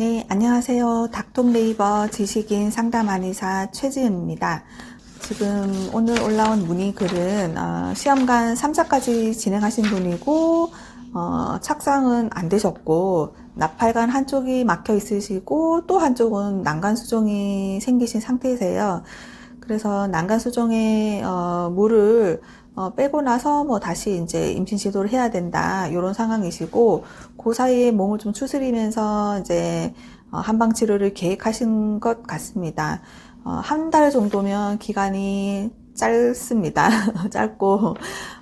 네, 안녕하세요. 닥통 네이버 지식인 상담 안의사 최지은입니다. 지금 오늘 올라온 문의 글은 어, 시험관 3차까지 진행하신 분이고 어, 착상은 안 되셨고 나팔관 한쪽이 막혀 있으시고 또 한쪽은 난간 수종이 생기신 상태세요. 그래서 난간 수종에 어, 물을 어, 빼고 나서 뭐 다시 이제 임신 시도를 해야 된다 이런 상황이시고 그 사이에 몸을 좀 추스리면서 이제 어, 한방 치료를 계획하신 것 같습니다. 어, 한 달 정도면 기간이 짧습니다. 짧고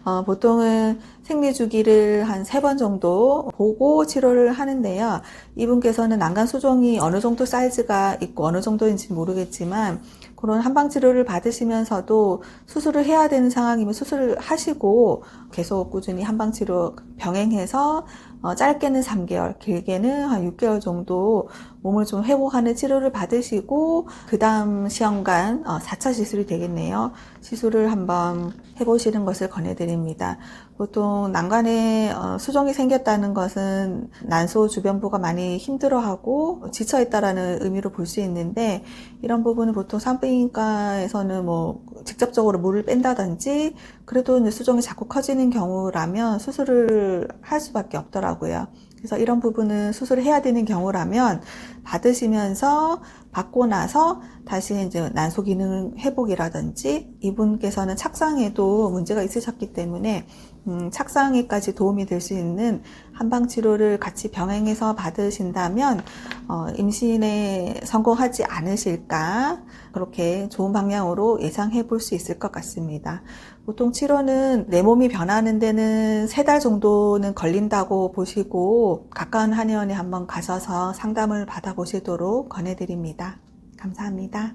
어, 보통은 생리 주기를 한 세 번 정도 보고 치료를 하는데요. 이분께서는 난간 수종이 어느 정도 사이즈가 있고 어느 정도인지 모르겠지만 그런 한방 치료를 받으시면서도 수술을 해야 되는 상황이면 수술을 하시고 계속 꾸준히 한방 치료 병행해서 어, 짧게는 3개월, 길게는 한 6개월 정도 몸을 좀 회복하는 치료를 받으시고 그 다음 시험관 어, 4차 시술이 되겠네요. 시술을 한번 해보시는 것을 권해드립니다. 보통 난간에 어, 수종이 생겼다는 것은 난소 주변부가 많이 힘들어하고 지쳐있다라는 의미로 볼 수 있는데 이런 부분은 보통 산부인과에서는 뭐 직접적으로 물을 뺀다든지 그래도 수종이 자꾸 커지는 경우라면 수술을 할 수밖에 없 더라고요. 그래서 이런 부분은 수술을 해야 되는 경우라면 받으시면서 받고 나서 다시 이제 난소 기능 회복이라든지 이분께서는 착상에도 문제가 있으셨기 때문에 음, 착상에까지 도움이 될 수 있는 한방 치료를 같이 병행해서 받으신다면 어, 임신에 성공하지 않으실까 그렇게 좋은 방향으로 예상해 볼 수 있을 것 같습니다. 보통 치료는 내 몸이 변하는 데는 세 달 정도는 걸린다고 보시고 가까운 한의원에 한번 가셔서 상담을 받아 보시도록 권해드립니다. 감사합니다.